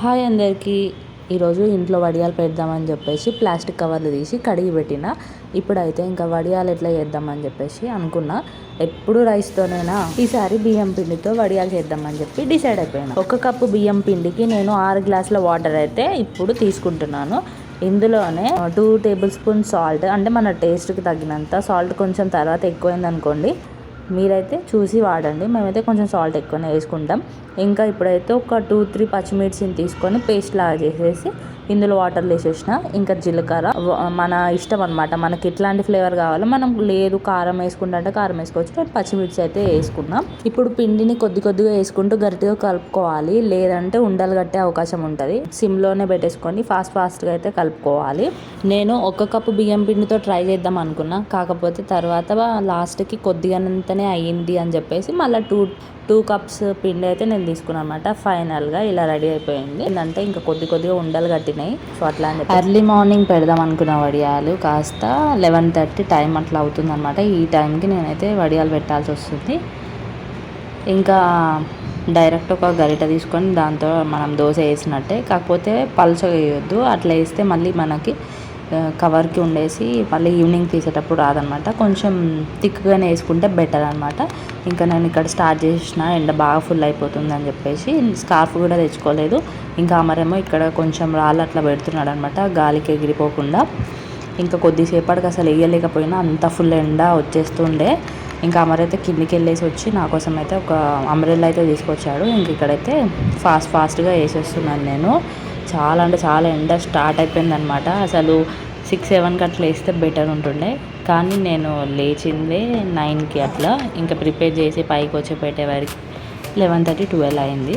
Hi అందరికీ. ఈరోజు ఇంట్లో వడియాలు పెడదామని చెప్పేసి ప్లాస్టిక్ కవర్లు తీసి కడిగి పెట్టిన. ఇప్పుడైతే ఇంకా వడియాలు ఎట్లా చేద్దామని చెప్పేసి అనుకున్నా. ఎప్పుడు రైస్తోనేనా? ఈసారి బియ్యం పిండితో వడియాలు చేద్దామని చెప్పి డిసైడ్ అయిపోయాను. ఒక కప్పు బియ్యం పిండికి నేను ఆరు గ్లాసుల వాటర్ అయితే ఇప్పుడు తీసుకుంటున్నాను. ఇందులోనే టూ టేబుల్ స్పూన్ సాల్ట్ అంటే మన టేస్ట్కి తగినంత సాల్ట్ కొంచెం తర్వాత ఎక్కువైంది అనుకోండి మీరైతే చూసి వాడండి. మేమైతే కొంచెం సాల్ట్ ఎక్కువనే వేసుకుంటాం. ఇంకా ఇప్పుడైతే ఒక టూ త్రీ పచ్చిమిర్చిని తీసుకొని పేస్ట్ లాగా చేసేసి ఇందులో వాటర్లు వేసేసిన ఇంకా జీలకర్ర మన ఇష్టం అనమాట మనకి ఎట్లాంటి ఫ్లేవర్ కావాలో మనం లేదు కారం వేసుకుంటే కారం వేసుకోవచ్చు నేను పచ్చిమిర్చి అయితే వేసుకున్నాం ఇప్పుడు పిండిని కొద్ది కొద్దిగా వేసుకుంటూ గట్టిగా కలుపుకోవాలి. లేదంటే ఉండలు కట్టే అవకాశం ఉంటుంది. సిమ్లోనే పెట్టేసుకొని ఫాస్ట్ ఫాస్ట్గా అయితే కలుపుకోవాలి. నేను ఒక కప్పు బియ్యం పిండితో ట్రై చేద్దాం అనుకున్నా. కాకపోతే తర్వాత లాస్ట్కి కొద్దిగానంతనే అయ్యింది అని చెప్పేసి మళ్ళీ టూ టూ కప్స్ పిండి అయితే నేను తీసుకున్నాను అనమాట ఫైనల్గా ఇలా రెడీ అయిపోయింది. ఏంటంటే ఇంకా కొద్ది కొద్దిగా ఉండలు కట్టినాయి సో అట్లా అని ఎర్లీ మార్నింగ్ పెడదాం అనుకున్న వడియాలు కాస్త లెవెన్ థర్టీ టైం అట్లా అవుతుంది అనమాట ఈ టైంకి నేనైతే వడియాలు పెట్టాల్సి వస్తుంది. ఇంకా డైరెక్ట్ ఒక గరిట తీసుకొని దాంతో మనం దోశ వేసినట్టే. కాకపోతే పలుచగా వేయొద్దు. అట్లా వేస్తే మళ్ళీ మనకి కవర్కి ఉండేసి మళ్ళీ ఈవినింగ్ తీసేటప్పుడు రాదనమాట. కొంచెం థిక్గానే వేసుకుంటే బెటర్ అనమాట. ఇంకా నేను ఇక్కడ స్టార్ట్ చేసిన ఎండ బాగా ఫుల్ అయిపోతుంది అని చెప్పేసి స్కార్ఫ్ కూడా తెచ్చుకోలేదు. ఇంకా అమరేమో ఇక్కడ కొంచెం రాళ్ళు అట్లా పెడుతున్నాడు అనమాట గాలికి ఎగిరిపోకుండా. ఇంకా కొద్దిసేపటికి అసలు వేయలేకపోయినా అంత ఫుల్ ఎండ వచ్చేస్తుండే. ఇంకా అమరైతే కిందికి వెళ్ళేసి వచ్చి నా కోసం అయితే ఒక అమరెల్ అయితే తీసుకొచ్చాడు. ఇంక ఇక్కడైతే ఫాస్ట్ ఫాస్ట్గా వేసేస్తున్నాను నేను. చాలా అంటే చాలా ఎండ స్టార్ట్ అయిపోయిందనమాట అసలు సిక్స్ సెవెన్కి అట్లా వేస్తే బెటర్ ఉంటుండే. కానీ నేను లేచిందే నైన్కి అట్లా. ఇంకా ప్రిపేర్ చేసి పైకి వచ్చి పెట్టే వరకు లెవెన్ థర్టీ ట్వెల్వ్ అయింది.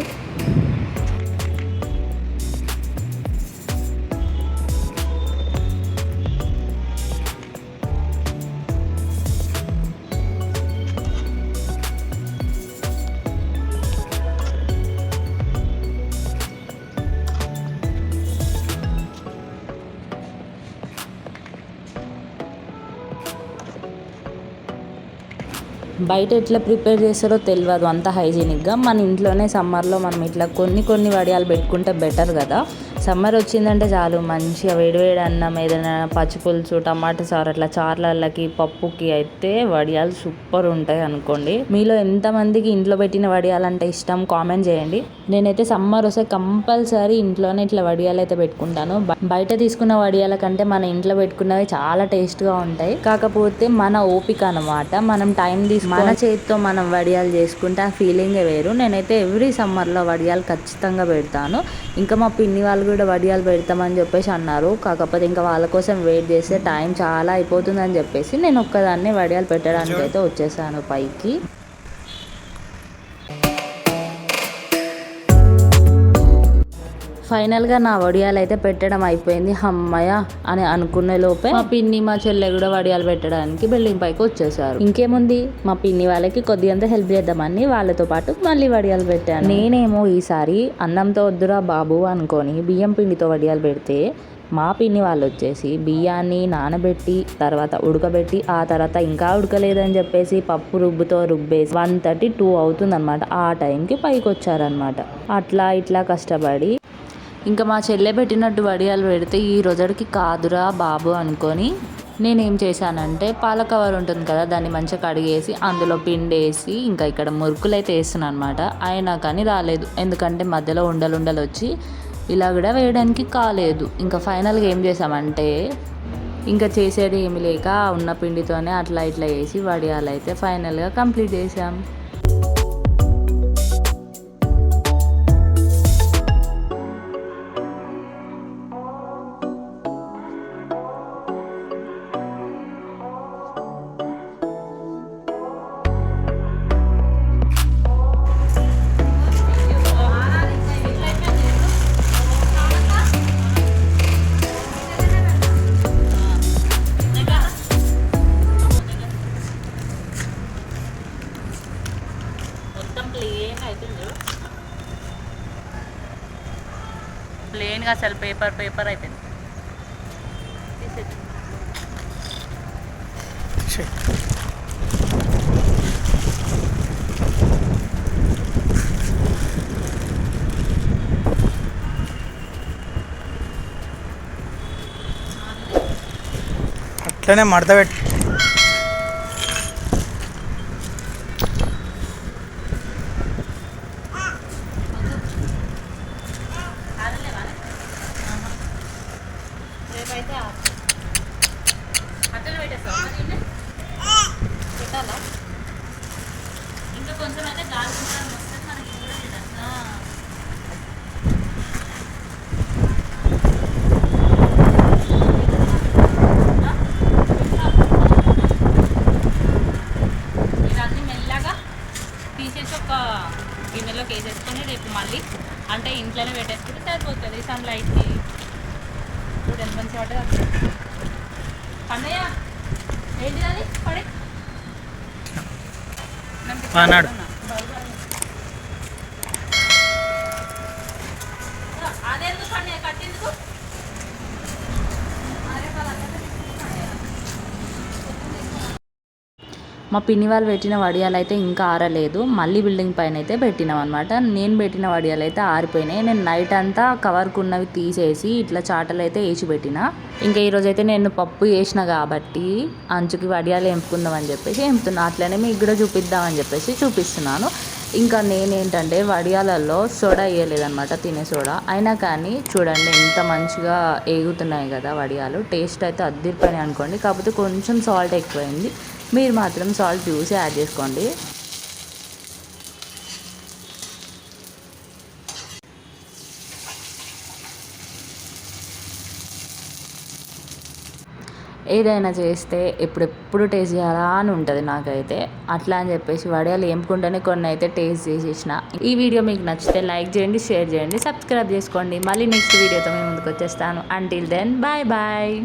బయట ఎట్లా ప్రిపేర్ చేస్తారో తెలియదు అంత హైజీనిక్గా మన ఇంట్లోనే సమ్మర్లో మనం ఇట్లా కొన్ని కొన్ని వడియాలు పెట్టుకుంటే బెటర్ కదా. సమ్మర్ వచ్చిందంటే చాలు. మంచిగా వేడివేడి అన్నం ఏదైనా పచ్చి పులుసు టమాటా సారు అట్లా చార్లకి పప్పుకి అయితే వడియాలు సూపర్ ఉంటాయి అనుకోండి. మీలో ఎంతమందికి ఇంట్లో పెట్టిన వడియాలు అంటే ఇష్టం కామెంట్ చేయండి. నేనైతే సమ్మర్ వస్తే కంపల్సరీ ఇంట్లోనే ఇట్లా వడియాలు అయితే పెట్టుకుంటాను. బయట తీసుకున్న వడియాల కంటే మన ఇంట్లో పెట్టుకున్నవి చాలా టేస్ట్గా ఉంటాయి. కాకపోతే మన ఓపిక అనమాట మనం టైం తీసుకు మన చేతితో మనం వడియాలు చేసుకుంటే ఆ ఫీలింగే వేరు. నేనైతే ఎవ్రీ సమ్మర్లో వడియాలు ఖచ్చితంగా పెడతాను. ఇంకా మా పిన్ని వాళ్ళు కూడా వడియాలు పెడతామని చెప్పేసి అన్నారు. కాకపోతే ఇంకా వాళ్ళ కోసం వెయిట్ చేస్తే టైం చాలా అయిపోతుందని చెప్పేసి నేను ఒక్కదాన్నే వడియాలు పెట్టడానికి అయితే వచ్చేసాను పైకి. ఫైనల్గా నా వడియాలు అయితే పెట్టడం అయిపోయింది అమ్మయ్య అని అనుకునే లోపే మా పిన్ని మా చెల్లె కూడా వడియాలు పెట్టడానికి బిల్డింగ్ పైకి వచ్చేసారు. ఇంకేముంది? మా పిన్ని వాళ్ళకి కొద్దిగంత హెల్ప్ చేద్దామని వాళ్ళతో పాటు మళ్ళీ వడియాలు పెట్టాను. నేనేమో ఈసారి అన్నంతో వద్దురా బాబు అనుకొని బియ్యం పిండితో వడియాలు పెడితే మా పిన్ని వాళ్ళు వచ్చేసి బియ్యాన్ని నానబెట్టి తర్వాత ఉడకబెట్టి ఆ తర్వాత ఇంకా ఉడకలేదని చెప్పేసి పప్పు రుబ్బుతో రుబ్బేసి వన్ థర్టీ టూ అవుతుందన్నమాట. ఆ టైంకి పైకి వచ్చారనమాట అట్లా ఇట్లా కష్టపడి ఇంకా మా చెల్లె పెట్టినట్టు వడియాలు పెడితే ఈ రోజుకి కాదురా బాబు అనుకొని నేనేం చేశానంటే పాల కవర్ ఉంటుంది కదా దాన్ని మంచిగా కడిగేసి అందులో పిండి వేసి ఇంకా ఇక్కడ మురుకులు అయితే వేస్తున్నాను అనమాట అయినా కానీ రాలేదు. ఎందుకంటే మధ్యలో ఉండలు ఉండలు వచ్చి ఇలా కూడా వేయడానికి కాలేదు. ఇంకా ఫైనల్గా ఏం చేసామంటే ఇంకా చేసేది ఏమి లేక ఉన్న పిండితోనే అట్లా ఇట్లా వేసి వడియాలు అయితే ఫైనల్గా కంప్లీట్ చేసాం ప్లేన్ అవుతుంది ప్లేన్గా అసలు పేపర్ పేపర్ అయిపోయింది. అట్లనే మడత పెట్టి అట్లనే పెట్టేస్తావా? పెట్టాలా? ఇంకా కొంచెం అయితే గాలి దుమారం వస్తే మనకి కూడా తినచ్చు. మెల్లగా తీసేసి ఒక గిన్నెలోకి వేసేసుకొని రేపు మళ్ళీ అంటే ఇంట్లోనే పెట్టేసుకుంటే సరిపోతుంది. సన్లైట్కి లైట్కి. ఎంత మంచిగా పడ్డది? పండయ్య ఏంటి అది? పడే. అన్నాడు అదెందుకు పండయ్య కట్టేందుకు? మా పిన్ని వాళ్ళు పెట్టిన వడియాలు అయితే ఇంకా ఆరలేదు. మళ్ళీ బిల్డింగ్ పైన అయితే పెట్టినాం అనమాట నేను పెట్టిన వడియాలు అయితే ఆరిపోయినాయి. నేను నైట్ అంతా కవర్కున్నవి తీసేసి ఇట్లా చాటలు అయితే వేసి పెట్టిన. ఇంకా ఈరోజు అయితే నేను పప్పు వేసిన కాబట్టి అంచుకి వడియాలు ఎంపుకుందాం అని చెప్పేసి ఎంపుతున్నా అట్లనే మీకు కూడా చూపిద్దామని చెప్పేసి చూపిస్తున్నాను. ఇంకా నేనేంటంటే వడియాలలో సోడా వేయలేదనమాట తినే సోడా. అయినా కానీ చూడండి ఎంత మంచిగా ఏగుతున్నాయి కదా వడియాలు. టేస్ట్ అయితే అద్దరిపోయినాయి అనుకోండి. కాకపోతే కొంచెం సాల్ట్ ఎక్కువైంది. మీరు మాత్రం సాల్ట్ చూసి యాడ్ చేసుకోండి. ఏదైనా చేస్తే ఎప్పుడెప్పుడు టేస్ట్ చేయాలా అని ఉంటుంది నాకైతే. అట్లా అని చెప్పేసి వడియాలు ఏంపుకుంటేనే కొన్ని అయితే టేస్ట్ చేసేసిన. ఈ వీడియో మీకు నచ్చితే లైక్ చేయండి షేర్ చేయండి సబ్స్క్రైబ్ చేసుకోండి. మళ్ళీ నెక్స్ట్ వీడియోతో మేము ముందుకు వచ్చేస్తాను. Until then bye bye